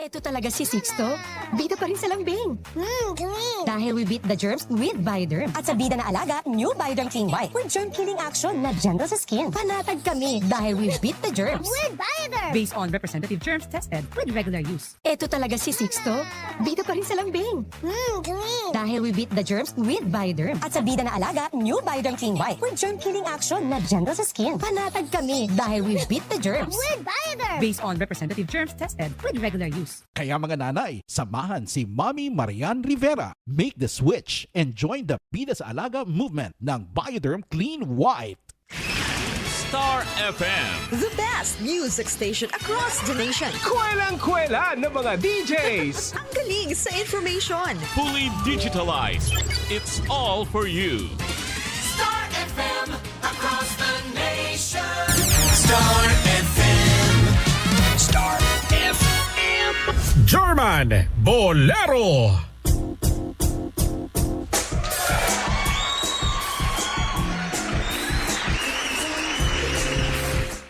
Eto talaga si Sixto. Bida pa rin sa lambing. Mmm, galing! Dahil we beat the germs with Bioderm. At sa bida na alaga, new Bioderm Clean White with germ-killing action na gentle sa skin. Panatag kami dahil we beat the germs. With Bioderm! based on representative germs tested with regular use. Eto talaga si Sixto. Bida pa rin sa lambing. Mmm, galing! Dahil we beat the germs with Bioderm. At sa bida na alaga, new Bioderm Clean White with germ-killing action na gentle sa skin. Panatag kami dahil we beat the germs. With Bioderm! Based on representative germs tested with regular use. Kaya mga nanay, samahan si Mommy Marian Rivera. Make the switch and join the Bida sa Alaga movement ng Bioderm Clean White. Star FM. The best music station across the nation. Kwelang-kwela ng mga DJs. Ang galing sa information. Fully digitalized. It's all for you. German Bolero.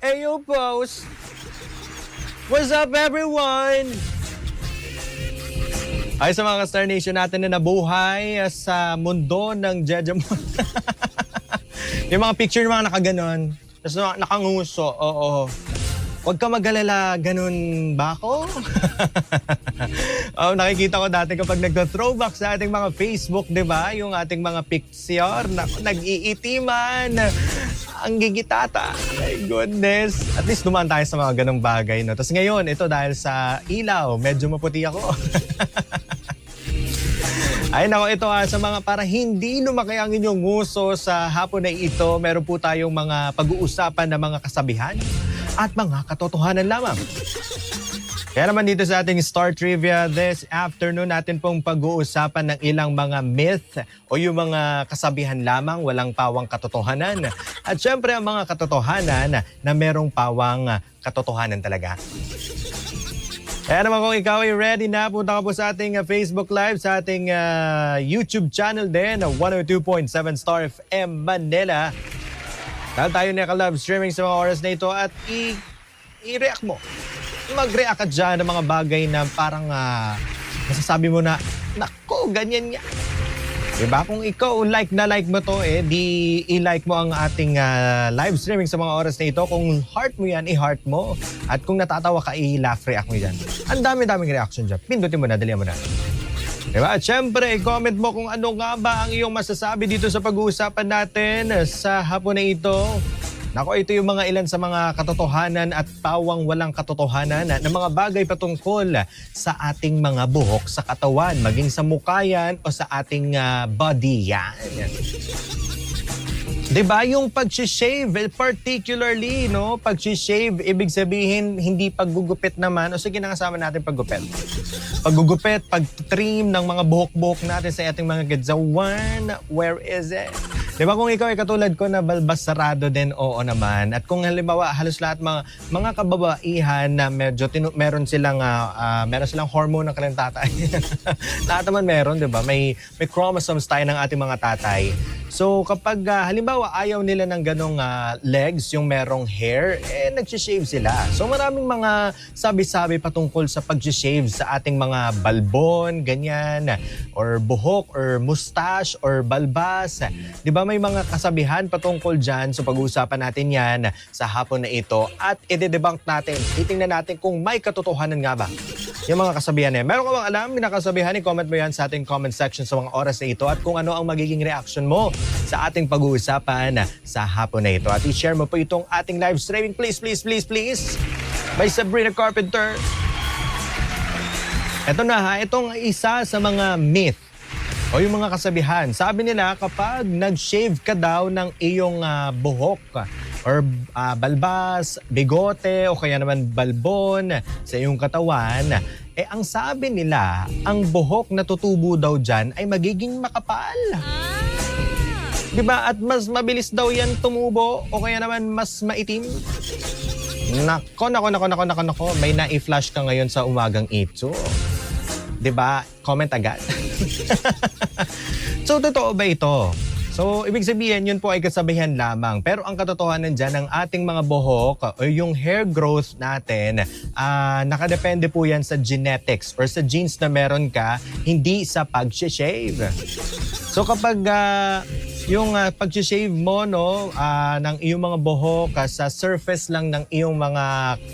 Ayo, post. What's up, everyone? Ay sa mga Star Nation natin na nabuhay sa mundo ng Jejemon. yung mga picture ng mga nakaganon. Tapos na- nakanguso. Oo. Huwag ka mag-alala, ganun ba ako? oh, nakikita ko dati kapag nagda-throwback sa ating mga Facebook, di ba? Yung ating mga picture, na, nag-iitiman. Ang gigitata. My goodness. At least dumaan tayo sa mga ganong bagay. No? Tapos ngayon, ito dahil sa ilaw, medyo maputi ako. Ay nako, ito ha, sa mga para hindi lumaki ang inyong nguso sa hapon na ito, meron po tayong mga pag-uusapan na mga kasabihan at mga katotohanan lamang. Kaya naman dito sa ating Star Trivia this afternoon natin pong pag-uusapan ng ilang mga myth o yung mga kasabihan lamang, walang pawang katotohanan. At syempre ang mga katotohanan na merong pawang katotohanan talaga. Kaya naman kung ikaw ay ready na, punta ka po sa ating uh, Facebook Live, sa ating uh, YouTube channel din, uh, 102.7 Star FM Manila. Dahil tayo naka-live streaming sa mga oras na ito at i- i-react mo. Mag-react ka dyan ng mga bagay na parang ah, masasabi mo na, nako, ganyan nga. Diba? Kung ikaw like na like mo to, eh, di i-like mo ang ating ah, live streaming sa mga oras na ito. Kung heart mo yan, i-heart mo. At kung natatawa ka, i-laugh react mo yan. Ang dami-daming reaction dyan. Pindutin mo na, dali mo na. Diba? At syempre, comment mo kung ano nga ba ang iyong masasabi dito sa pag-uusapan natin sa hapon na ito. Nako, ito yung mga ilan sa mga katotohanan at pawang walang katotohanan na mga bagay patungkol sa ating mga buhok sa katawan, maging sa mukha yan o sa ating ah, body yan. 'Di ba yung pag-shave particularly no, pag-shave ibig sabihin hindi paggugupit naman o sige na kasama natin paggupit. Paggugupit, pag-trim ng mga buhok-buhok natin sa ating mga gadzawan, where is it? 'Di ba kung ikaw ay katulad ko na balbas sarado din, oo naman. At kung halimbawa halos lahat mga mga kababaihan na medyo tinu- meron silang ah, ah, meron silang hormone ng kanilang tatay. lahat naman meron, 'di ba? May may chromosomes tayo ng ating mga tatay. So kapag ah, halimbawa ayaw nila ng ganong ah, legs, yung merong hair, eh nag-shave sila. So maraming mga sabi-sabi patungkol sa pag-shave sa ating mga balbon, ganyan, or buhok, or mustache, or balbas. Di ba may mga kasabihan patungkol dyan? So pag-uusapan natin yan sa hapon na ito at i-debunk natin. Titingnan natin kung may katotohanan nga ba yung mga kasabihan na yan. Meron ka bang alam? May nakasabihan, i-comment mo yan sa ating comment section sa mga oras na ito at kung ano ang magiging reaction mo sa ating pag-uusapan sa hapon na ito. At i-share mo po itong ating live streaming. Please, please, please, please. By Sabrina Carpenter. Ito na ha, itong isa sa mga myth o yung mga kasabihan. Sabi nila kapag nag-shave ka daw ng iyong ah, buhok or ah, balbas, bigote o kaya naman balbon sa iyong katawan, eh ang sabi nila, ang buhok na tutubo daw dyan ay magiging makapal. Di ba? At mas mabilis daw yan tumubo o kaya naman mas maitim. Nako, nako, nako, nako, nako, nako. May na-flash ka ngayon sa umagang ito. 'Di ba? Comment agad. so, totoo ba ito? So, ibig sabihin, yun po ay kasabihan lamang. Pero ang katotohanan dyan, ng ating mga buhok o yung hair growth natin, ah, nakadepende po yan sa genetics or sa genes na meron ka, hindi sa pag-shave. So kapag ah, yung uh, pag-shave mo no ah, ng iyong mga buhok ah, sa surface lang ng iyong mga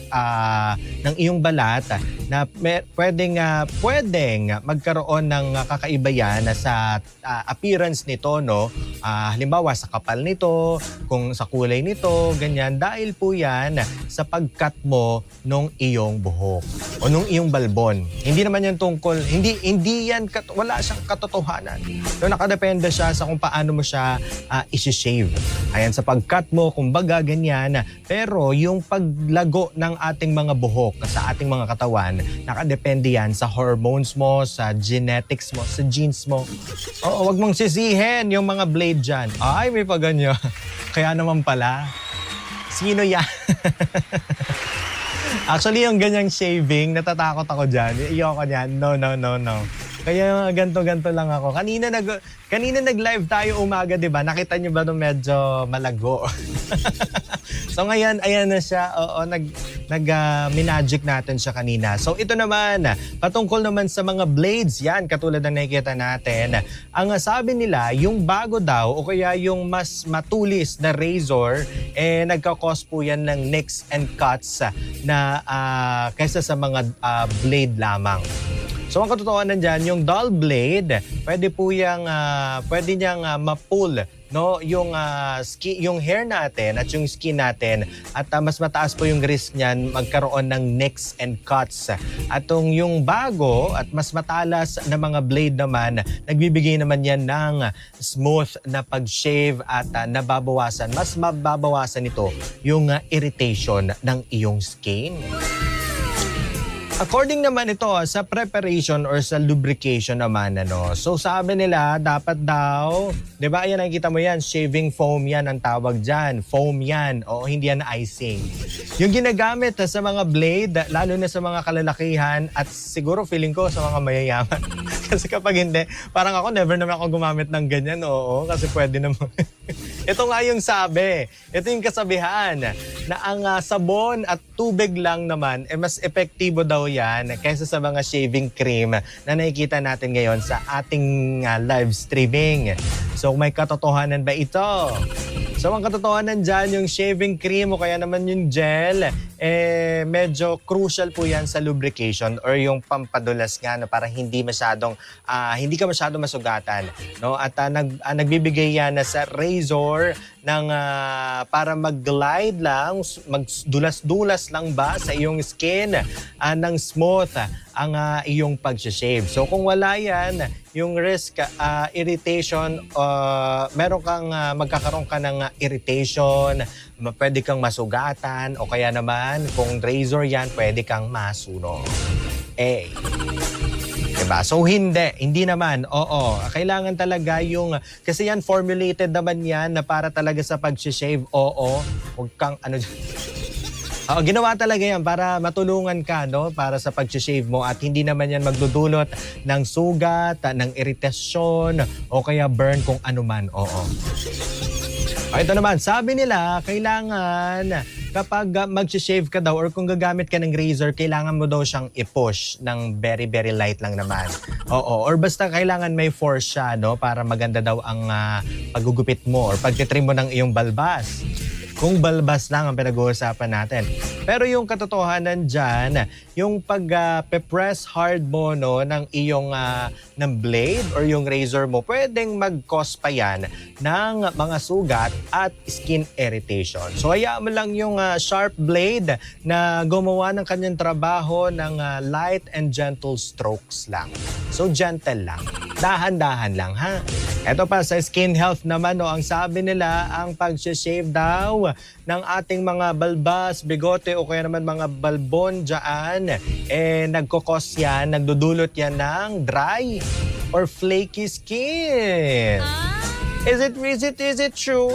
ah, ng iyong balat ah, na me- pwedeng ah, pwedeng magkaroon ng ah, kakaiba yan sa ah, appearance nito no? Ah, halimbawa sa kapal nito kung sa kulay nito ganyan. Dahil po yan sa pagkat mo nung iyong buhok o nung iyong balbon. Hindi naman yan tungkol hindi hindi yan kat- wala siyang katotohanan. So nakadepende siya sa kung paano mo siya uh, isi-shave. Ayan sa pagkat mo kumbaga ganyan. Pero yung paglago ng ating mga buhok sa ating mga katawan nakadepende yan sa hormones mo sa genetics mo sa genes mo Oo, wag mong sisihin yung mga blade dyan. Ay, may pa ganyan. Kaya naman pala. Sino yan? Actually, yung ganyang shaving, natatakot ako dyan. Iyoko niyan. No, no, no, no. Kaya ganto-ganto lang ako. Kanina nag kanina nag-live tayo umaga, 'di ba? Nakita niyo ba nung medyo malago? so ngayon, ayan na siya. Oo, nag nag ah, minagic natin siya kanina. So ito naman, patungkol naman sa mga blades, yan katulad ng nakikita natin. Ang sabi nila, yung bago daw o kaya yung mas matulis na razor eh nagka-cause po yan ng nicks and cuts na ah, kaysa sa mga ah, blade lamang. So ang katotohanan dyan, yung dull blade, pwede po yung, ah, pwede niyang ah, ma-pull no? Yung ah, skin yung hair natin at yung skin natin. At ah, mas mataas po yung risk niyan magkaroon ng nicks and cuts. At yung, yung bago at mas matalas na mga blade naman nagbibigay naman yan ng smooth na pag-shave at ah, nababawasan. Mas mababawasan ito yung ah, irritation ng iyong skin According naman ito ah, sa preparation or sa lubrication naman ano. So sabi nila dapat daw, 'di ba? Ayan nakikita mo 'yan, shaving foam 'yan ang tawag diyan. Foam 'yan o hindi yan icing. Yung ginagamit ah, sa mga blade, lalo na sa mga kalalakihan at siguro feeling ko sa mga mayayaman. kasi kapag hindi, parang ako never naman ako gumamit ng ganyan. Oo, kasi pwede naman. Ito nga yung sabi. Ito yung kasabihan na ang ah, sabon at tubig lang naman eh mas epektibo daw yan kaysa sa mga shaving cream na nakikita natin ngayon sa ating ah, live streaming. So may katotohanan ba ito? So ang katotohanan dyan, yung shaving cream o kaya naman yung gel, eh medyo crucial po yan sa lubrication or yung pampadulas nga no, para hindi masyadong, ah, hindi ka masyadong masugatan. No? At ah, nag, ah, nagbibigay yan sa razor ng ah, para mag-glide lang, magdulas-dulas lang ba sa iyong skin ah, ng smooth ang ah, iyong pag-shave. So kung wala yan, yung risk ah, irritation, uh, meron kang ah, magkakaroon ka ng ah, irritation, pwede kang masugatan o kaya naman kung razor yan, pwede kang masunog. Eh. Diba? So hindi, hindi naman. Oo, kailangan talaga yung kasi yan formulated naman yan na para talaga sa pag-shave. Oo, huwag kang ano Oo, ginawa talaga yan para matulungan ka no para sa pag-shave mo at hindi naman yan magdudulot ng sugat, ng iritasyon o kaya burn kung ano man. Oo. Ito naman, sabi nila, kailangan kapag uh, mag-shave ka daw or kung gagamit ka ng razor, kailangan mo daw siyang i-push ng very, very light lang naman. Oo, or basta kailangan may force siya, no? Para maganda daw ang uh, paggugupit mo or pagtitrim mo ng iyong balbas. Kung balbas lang ang pinag-uusapan natin. Pero yung katotohanan dyan, yung pag-press hard mo no, ng iyong ah, ng blade or yung razor mo, pwedeng mag-cause pa yan ng mga sugat at skin irritation. So hayaan mo lang yung ah, sharp blade na gumawa ng kanyang trabaho ng ah, light and gentle strokes lang. So gentle lang. Dahan-dahan lang ha. Ito pa sa skin health naman no, ang sabi nila ang pag-shave daw ng ating mga balbas, bigote o kaya naman mga balbon dyan, eh nagkokos yan, nagdudulot yan ng dry or flaky skin. Is it, is it, is it true?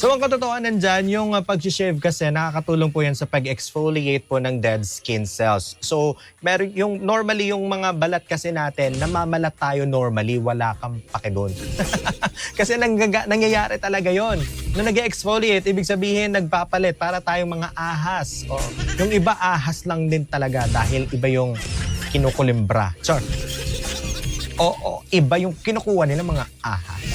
So ang katotohanan dyan, yung uh, pag-shave kasi nakakatulong po yan sa pag-exfoliate po ng dead skin cells. So meron yung normally yung mga balat kasi natin, namamalat tayo normally, wala kang pake. Kasi nanggaga, nangyayari talaga yon. Nung nag exfoliate ibig sabihin nagpapalit para tayong mga ahas. O, yung iba ahas lang din talaga dahil iba yung kinukulimbra. Char. Oo, iba yung kinukuha nila mga ahas.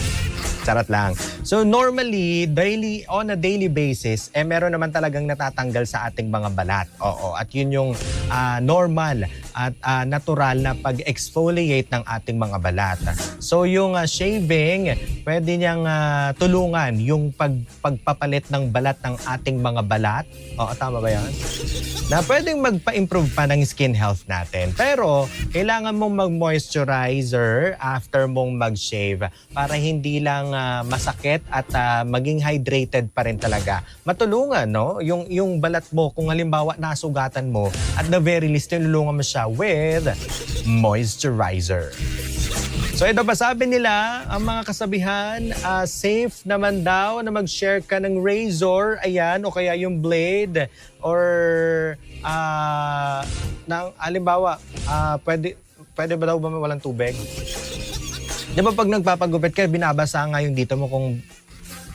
Charot lang. So normally, daily on a daily basis, eh meron naman talagang natatanggal sa ating mga balat. Oo, at yun yung ah, normal at ah, natural na pag-exfoliate ng ating mga balat. So yung ah, shaving, pwede niyang ah, tulungan yung pag pagpapalit ng balat ng ating mga balat. Oo, tama ba yan? Na pwedeng magpa-improve pa ng skin health natin. Pero, kailangan mong mag-moisturizer after mong mag-shave para hindi lang ah, masakit at ah, maging hydrated pa rin talaga. Matulungan, no? Yung, yung balat mo, kung halimbawa nasugatan mo, at the very least, tinulungan mo siya with moisturizer. So ito pa sabi nila, ang mga kasabihan, ah, safe naman daw na mag-share ka ng razor, ayan, o kaya yung blade, or ah ng, alimbawa, ah, pwede, pwede ba daw ba walang tubig? Di ba pag nagpapagupit ka, binabasa nga yung dito mo kung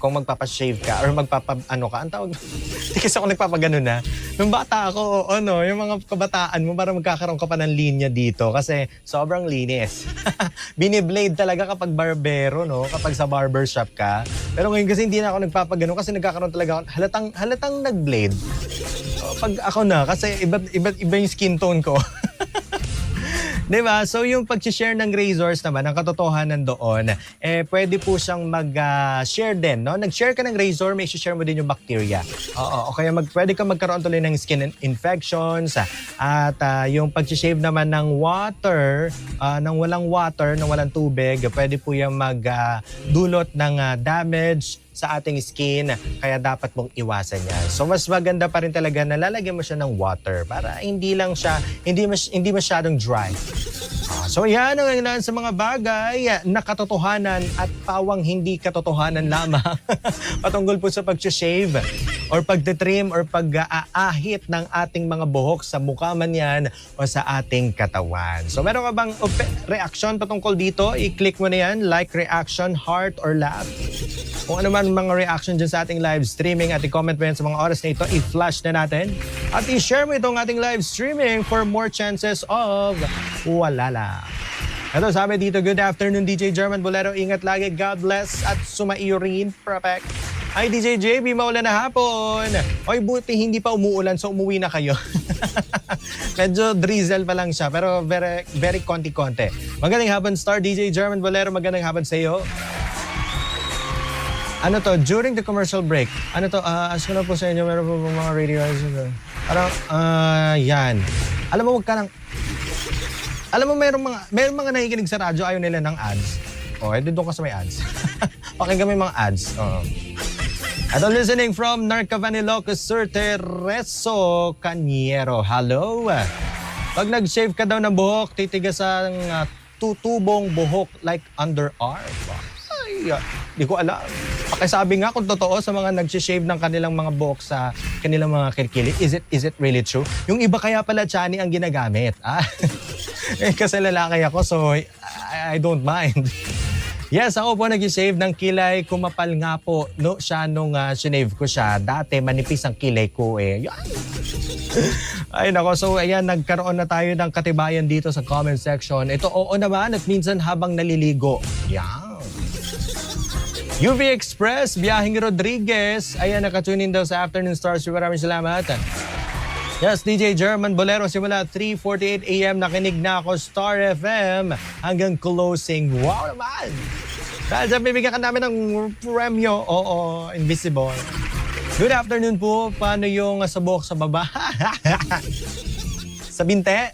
kung magpapashave ka or magpapa ano ka, ang tawag kasi ako nagpapagano na. Nung bata ako, ano, yung mga kabataan mo para magkakaroon ka pa ng linya dito kasi sobrang linis. Biniblade talaga kapag barbero, no? Kapag sa barbershop ka. Pero ngayon kasi hindi na ako nagpapagano kasi nagkakaroon talaga ako, halatang, halatang nag-blade. O, Pag ako na, kasi iba, iba, iba yung skin tone ko. 'Di ba? So yung pag-share ng razors naman, ang katotohanan doon, eh pwede po siyang mag-share din, no? Nag-share ka ng razor, may share mo din yung bacteria. Oo, o kaya mag, pwede ka magkaroon tuloy ng skin in- infections. At ah, yung pag-shave naman ng water, ah, ng walang water, ng walang tubig, pwede po yung mag-dulot ng ah, damage sa ating skin kaya dapat mong iwasan yan. So mas maganda pa rin talaga na lalagyan mo siya ng water para hindi lang siya hindi mas, hindi masyadong dry. Ah, So yan ang ilan sa mga bagay na katotohanan at pawang hindi katotohanan lamang patungkol po sa pag-shave or pagtitrim or pag-aahit ng ating mga buhok sa mukha man yan o sa ating katawan. So meron ka bang reaction patungkol dito? I-click mo na yan, like, reaction, heart, or laugh. Kung ano man mga reaction dyan sa ating live streaming at i-comment mo yan sa mga oras na ito, i-flash na natin. At i-share mo itong ating live streaming for more chances of walala. Ito sabi dito, good afternoon DJ German Bolero. Ingat lagi, God bless at sumaiyo rin. Perfect. Ay DJ JB, maulan na hapon. Oy, buti hindi pa umuulan so umuwi na kayo. Medyo drizzle pa lang siya pero very, very konti-konti. Magandang hapon Star DJ German Bolero. Magandang hapon sa iyo. Ano to, during the commercial break, ano to, uh, ask ko na po sa inyo, meron po ba mga radio Parang, ah, yan. Alam mo, wag ka nang, alam mo, merong mga, merong mga nakikinig sa radyo, ayaw nila ng ads. O, oh, edi doon ka sa may ads. Pakinggan mo yung mga ads. Oo. At I'm listening from Narcavanilocos Sur Tereso Caniero. Hello. Pag nag-shave ka daw ng buhok, titigas ang uh, tutubong buhok like underarm. Ay, ah, di ko alam. Pakisabi nga kung totoo sa mga nag-shave ng kanilang mga buhok sa kanilang mga kirkili. Is it is it really true? Yung iba kaya pala chani ang ginagamit. Ah. eh, kasi lalaki ako so I, I don't mind. Yes, ako po nag-shave ng kilay. Kumapal nga po no, siya nung uh, sinave ko siya. Dati manipis ang kilay ko eh. Yan. Ay nako, so ayan, nagkaroon na tayo ng katibayan dito sa comment section. Ito oo naman at minsan habang naliligo. Yan. UV Express, Biyahing Rodriguez. Ayan, nakatune in daw sa Afternoon Stars. Maraming salamat. Yes, DJ German Bolero simula 3.48 a.m. Nakinig na ako Star FM hanggang closing. Wow naman! Dahil sa bibigyan ka namin ng premyo, oo, invisible. Good afternoon po. Paano yung sa buhok sa baba? sa binte?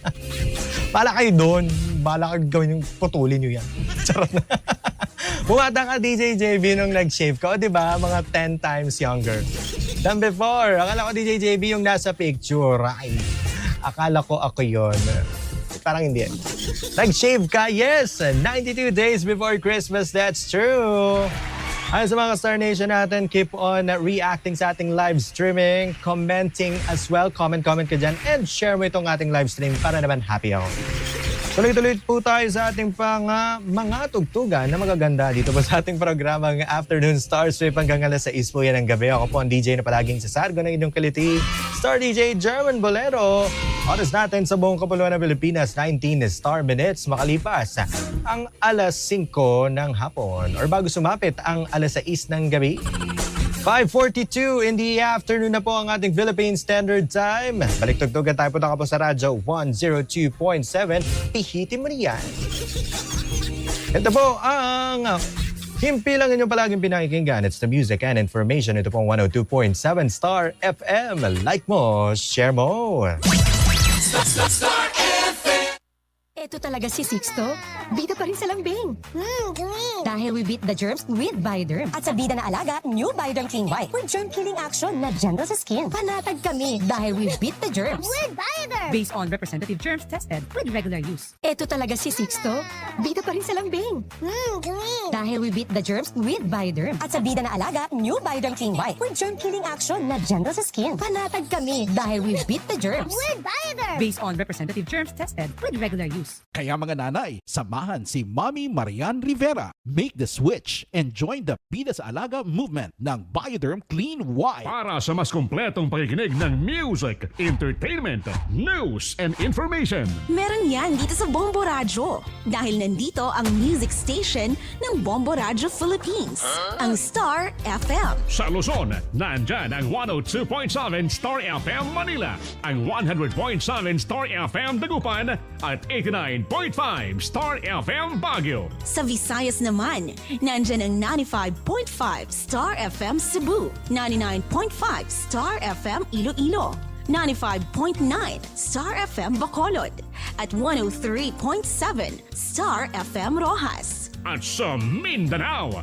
Bala kayo doon. Bala kayo gawin yung putulin nyo yan. Charot na. Bumata ka DJ JB nung nag-shave ka. O diba, mga 10 times younger than before. Akala ko DJ JB yung nasa picture. Ay, akala ko ako yon. Parang hindi. Nag-shave ka? Yes! 92 days before Christmas. That's true. Ayon sa mga Star Nation natin, keep on reacting sa ating live streaming, commenting as well. Comment, comment ka dyan, and share mo itong ating live stream para naman happy ako. Tuloy-tuloy po tayo sa ating pang ah, mga tugtugan na magaganda dito po sa ating programang Afternoon Star Sweep hanggang alas 6 po yan ang gabi. Ako po ang DJ na palaging sasargo ng inyong kaliti, Star DJ German Bolero. Oras natin sa buong kapuluan ng Pilipinas, 19 star minutes makalipas ang alas 5 ng hapon or bago sumapit ang alas 6 ng gabi. 5.42 in the afternoon na po ang ating Philippine Standard Time. Balik tugtugan tayo po na po sa radyo 102.7. Pihitin mo riyan. Ito po ang himpi lang inyong palaging pinakikinggan. It's the music and information. Ito po ang 102.7 Star FM. Like mo, share mo. Ito talaga si Sixto. Bida pa rin sa lambing. Dahil we beat the germs with Bioderm. At sa bida na alaga, new Bioderm Clean White with germ-killing action na gentle sa skin. Panatag kami dahil we beat the germs. Based on representative germs tested with regular use. Ito talaga si Sixto. Bida pa rin sa lambing. Dahil we beat the germs with Bioderm. At sa bida na alaga, new Bioderm Clean White with germ-killing action na gentle sa skin. Panatag kami dahil we beat the germs. Based on representative germs tested with regular use. Kaya mga nanay, samahan si Mommy Marian Rivera. Make the switch and join the Bida sa Alaga movement ng Bioderm Clean White. Para sa mas kumpletong pakikinig ng music, entertainment, news, and information. Meron yan dito sa Bombo Radyo. Dahil nandito ang music station ng Bombo Radyo Philippines. Ang Star FM. Sa Luzon, nandyan ang 102.7 Star FM Manila, ang 100.7 Star FM Dagupan, at 89.5 Star FM Baguio. Sa Visayas naman, nandyan ang 95.5 Star FM Cebu, 99.5 Star FM Iloilo, 95.9 Star FM Bacolod, at 103.7 Star FM Rojas. At sa Mindanao,